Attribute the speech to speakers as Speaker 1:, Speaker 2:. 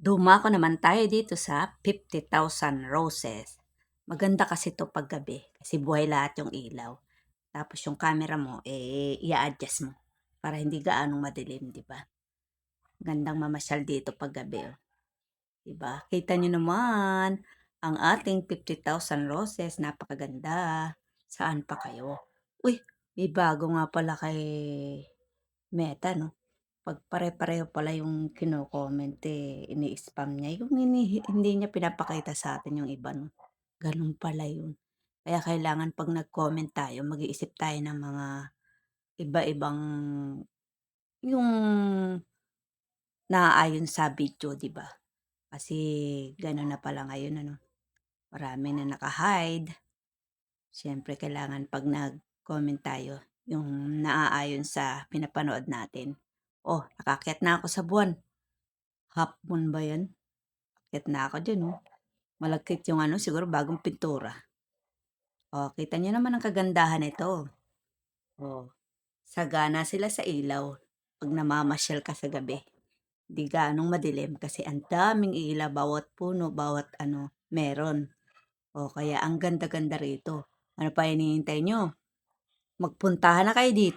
Speaker 1: Dumako naman tayo dito sa 50,000 roses. Maganda kasi to pag gabi kasi buhay lahat yung ilaw. Tapos yung camera mo, eh, i-adjust mo para hindi gaanong madilim, di ba? Gandang mamasyal dito pag gabi, oh. Di ba? Kita nyo naman, ang ating 50,000 roses, napakaganda. Saan pa kayo? Uy, may bago nga pala kay Meta, no? Pag pare-pareho pala yung kino-comment, eh, ini-spam niya. Yung ini, hindi niya pinapakita sa atin yung iba, no? Ganun pala yun. Kaya kailangan pag nag-comment tayo, mag-iisip tayo ng mga iba-ibang yung naaayon sa video, di ba? Kasi ganun na pala ngayon, ano? Marami na naka-hide. Siyempre, kailangan pag nag-comment tayo, yung naaayon sa pinapanood natin. Oh, nakakyat na ako sa buwan. Half moon ba yan? Akyat na ako dyan, oh. Malagkit yung ano, siguro bagong pintura. Oh, kita niyo naman ang kagandahan nito. Oh, sagana sila sa ilaw pag namamasyal ka sa gabi. Di ganong madilim kasi ang daming ilaw, bawat puno, bawat ano, meron. O kaya ang ganda-ganda rito. Ano pa hinihintay nyo? Magpuntahan na kayo dito.